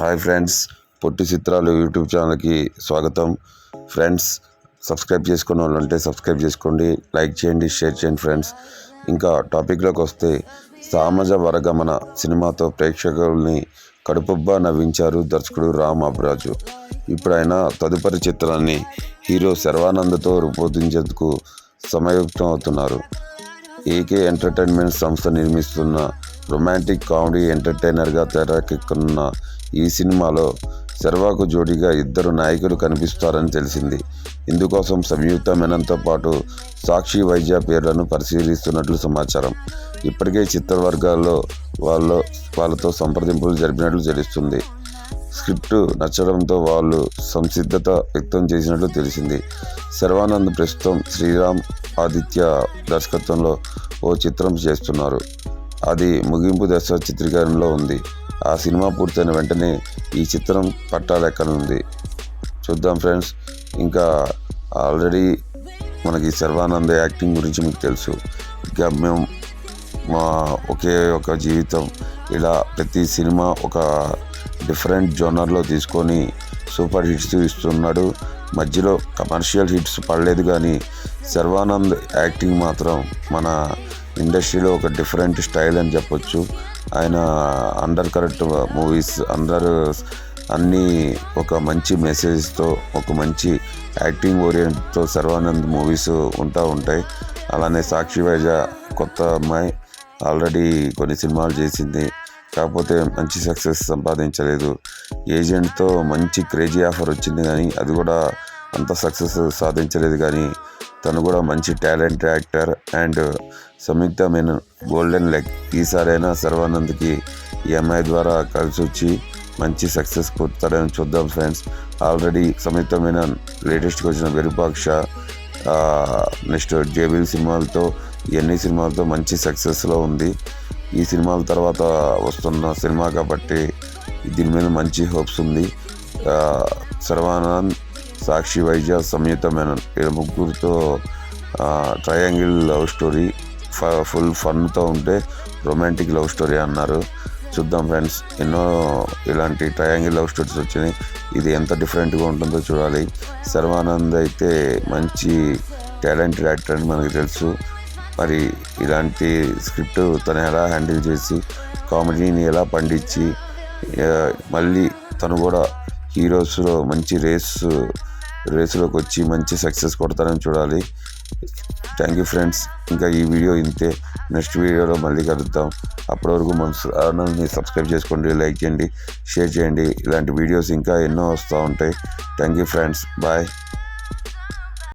Hi friends పొట్టి చిత్రాలు YouTube ఛానల్కి స్వాగతం. ఫ్రెండ్స్ సబ్స్క్రైబ్ చేసుకున్న వాళ్ళు ఉంటే సబ్స్క్రైబ్ చేసుకోండి లైక్ చేయండి షేర్ చేయండి ఫ్రెండ్స్. ఇంకా టాపిక్లోకి వస్తే సామాజ వర్గమన సినిమాతో ప్రేక్షకుల్ని కడుపుబ్బా నవ్వించారు దర్శకుడు రామ్ అబ్రాజు ఇప్పుడు ఆయన తదుపరి చిత్రాన్ని హీరో శర్వానంద్తో రూపొందించేందుకు సమయుక్తం అవుతున్నారు. ఏకే ఎంటర్టైన్మెంట్ సంస్థ నిర్మిస్తున్న రొమాంటిక్ కామెడీ ఎంటర్టైనర్గా తెరకెక్కున్న ఈ సినిమాలో శర్వాకు జోడీగా ఇద్దరు నాయకులు కనిపిస్తారని తెలిసింది. ఇందుకోసం సంయుక్త మెనన్తో పాటు సాక్షి వైద్య పేర్లను పరిశీలిస్తున్నట్లు సమాచారం. ఇప్పటికే చిత్రవర్గాల్లో వాళ్ళ వాళ్ళతో సంప్రదింపులు జరిపినట్లు తెలుస్తుంది. స్క్రిప్ట్ నచ్చడంతో వాళ్ళు సంసిద్ధత వ్యక్తం చేసినట్లు తెలిసింది. శర్వానంద్ ప్రస్తుతం శ్రీరామ్ ఆదిత్య దర్శకత్వంలో ఓ చిత్రం చేస్తున్నారు. అది ముగింపు దశ చిత్రీకరణలో ఉంది. ఆ సినిమా పూర్తయిన వెంటనే ఈ చిత్రం పట్టాలెక్కనుంది. చూద్దాం ఫ్రెండ్స్. ఇంకా ఆల్రెడీ మనకి సర్వానంద యాక్టింగ్ గురించి మీకు తెలుసు. ఇక మేము మా ఒకే ఒక జీవితం. ఇలా ప్రతి సినిమా ఒక డిఫరెంట్ జోనర్లో తీసుకొని సూపర్ హిట్స్ ఇస్తున్నాడు. మధ్యలో కమర్షియల్ హిట్స్ పడలేదు కానీ శర్వానంద్ యాక్టింగ్ మాత్రం మన ఇండస్ట్రీలో ఒక డిఫరెంట్ స్టైల్ అని చెప్పొచ్చు. ఆయన అండర్ కరెక్ట్ మూవీస్ అందరు అన్నీ ఒక మంచి మెసేజ్తో ఒక మంచి యాక్టింగ్ ఓరియంట్తో సర్వానంద్ మూవీస్ ఉంటా ఉంటాయి. అలానే సాక్షి వైజ కొత్త అమ్మాయి ఆల్రెడీ కొన్ని సినిమాలు చేసింది. కాకపోతే మంచి సక్సెస్ సంపాదించలేదు. ఏజెంట్తో మంచి క్రేజీ ఆఫర్ వచ్చింది కానీ అది కూడా అంత సక్సెస్ సాధించలేదు కానీ తను కూడా మంచి talent actor and Samyuktha Menon golden leg ఈసారైనా సర్వానంద్కి ఈ అమ్మాయి ద్వారా కలిసి వచ్చి మంచి సక్సెస్ కొడతాడని చూద్దాం ఫ్రెండ్స్ ఆల్రెడీ సంయుక్త మీనన్ లేటెస్ట్గా వచ్చిన విరూపాక్ష నెక్స్ట్ జేబీల్ సినిమాలతో ఇవన్నీ సినిమాలతో మంచి సక్సెస్లో ఉంది. ఈ సినిమాల తర్వాత వస్తున్న సినిమా కాబట్టి దీని మీద మంచి హోప్స్ ఉంది. సర్వానంద్ సాక్షి వైద్య సంయుత మేనన్ ఈ ముగ్గురితో ట్రయాంగిల్ లవ్ స్టోరీ ఫుల్ ఫన్తో ఉంటే రొమాంటిక్ లవ్ స్టోరీ అన్నారు. చూద్దాం ఫ్రెండ్స్ ఎన్నో ఇలాంటి ట్రయాంగిల్ లవ్ స్టోరీస్ వచ్చినాయి. ఇది ఎంత డిఫరెంట్గా ఉంటుందో చూడాలి. సర్వానంద్ అయితే మంచి టాలెంటెడ్ యాక్టర్ అని మనకు తెలుసు. మరి ఇలాంటి స్క్రిప్ట్ తను ఎలా హ్యాండిల్ చేసి కామెడీని ఎలా పండించి మళ్ళీ తను కూడా హీరోస్లో మంచి రేస్ రేసులోకి వచ్చి మంచి సక్సెస్ కొడతారని చూడాలి. Thank you friends. ఇంకా ఈ వీడియో ఇంతే. నెక్స్ట్ వీడియోలో మళ్ళీ కలుద్దాం. అప్పటి వరకు మన ఛానల్ని సబ్స్క్రైబ్ చేసుకోండి లైక్ చేయండి షేర్ చేయండి. ఇలాంటి వీడియోస్ ఇంకా ఎన్నో వస్తూ ఉంటాయి. Thank you friends. బాయ్.